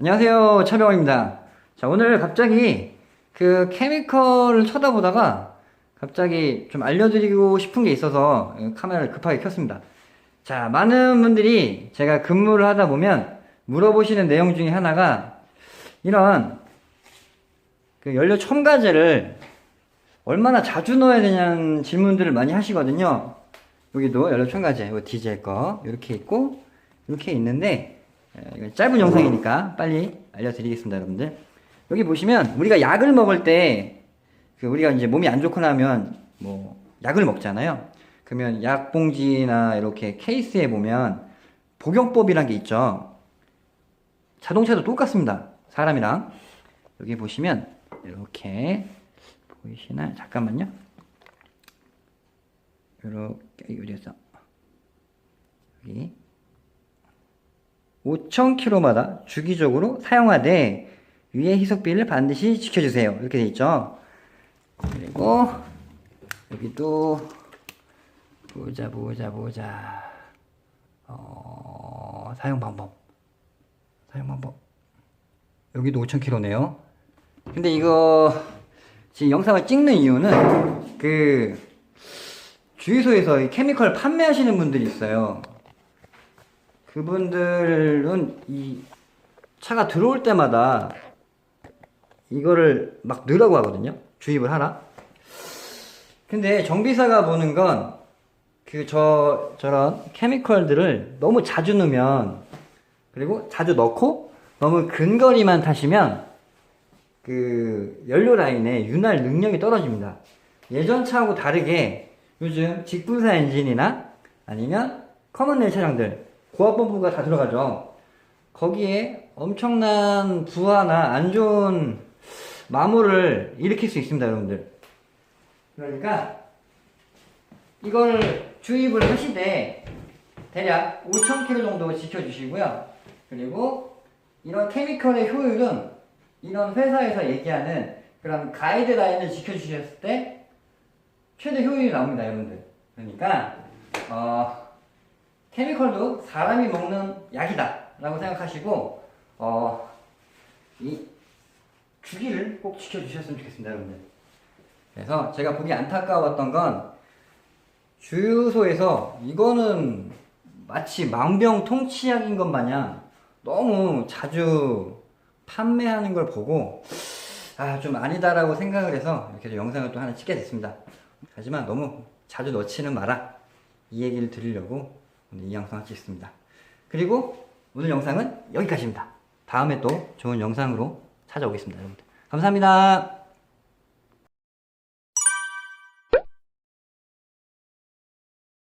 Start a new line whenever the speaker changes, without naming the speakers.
안녕하세요. 차병원입니다. 자, 오늘 갑자기 그 케미컬을 쳐다보다가 갑자기 좀 알려드리고 싶은 게 있어서 카메라를 급하게 켰습니다. 자, 많은 분들이 제가 근무를 하다 보면 물어보시는 내용 중에 하나가 이런 그 연료 첨가제를 얼마나 자주 넣어야 되냐는 질문들을 많이 하시거든요. 여기도 연료 첨가제, 이거 디젤 거 이렇게 있고 이렇게 있는데 짧은 영상이니까 빨리 알려드리겠습니다, 여러분들. 여기 보시면 우리가 약을 먹을 때 그 우리가 이제 몸이 안 좋거나 하면 뭐 약을 먹잖아요. 그러면 약 봉지나 이렇게 케이스에 보면 복용법이란 게 있죠. 자동차도 똑같습니다. 사람이랑 여기 보시면 이렇게 보이시나요? 잠깐만요. 이렇게 어디였어? 여기 5,000km마다 주기적으로 사용하되 위의 희석비를 반드시 지켜주세요. 이렇게 돼 있죠. 그리고 여기도 보자 보자 보자. 어, 사용 방법. 사용 방법. 여기도 5,000km네요. 근데 이거 지금 영상을 찍는 이유는 그 주유소에서 이 케미컬 판매하시는 분들이 있어요. 그분들은 이 차가 들어올 때마다 이거를 막 넣으라고 하거든요. 주입을 하라. 근데 정비사가 보는 건 그 저 저런 케미컬들을 너무 자주 넣으면 그리고 자주 넣고 너무 근거리만 타시면 그 연료 라인의 윤활 능력이 떨어집니다. 예전 차하고 다르게 요즘 직분사 엔진이나 아니면 커먼레일 차량들 고압 펌프가 다 들어가죠. 거기에 엄청난 부하나 안 좋은 마모를 일으킬 수 있습니다, 여러분들. 그러니까 이걸 주입을 하시되 대략 5,000km 정도 지켜주시고요. 그리고 이런 케미컬의 효율은 이런 회사에서 얘기하는 그런 가이드라인을 지켜주셨을 때 최대 효율이 나옵니다, 여러분들. 그러니까 어, 케미컬도 사람이 먹는 약이다 라고 생각하시고 어, 이 주기를 꼭 지켜주셨으면 좋겠습니다, 여러분들. 그래서 제가 보기 안타까웠던 건 주유소에서 이거는 마치 망병통치약인 것 마냥 너무 자주 판매하는 걸 보고 아 좀 아니다라고 생각을 해서 이렇게 영상을 또 하나 찍게 됐습니다. 하지만 너무 자주 넣지는 마라 이 얘기를 드리려고 이 영상을 찍습니다. 그리고 오늘 영상은 여기까지입니다. 다음에 또 좋은 영상으로 찾아오겠습니다, 여러분들. 감사합니다.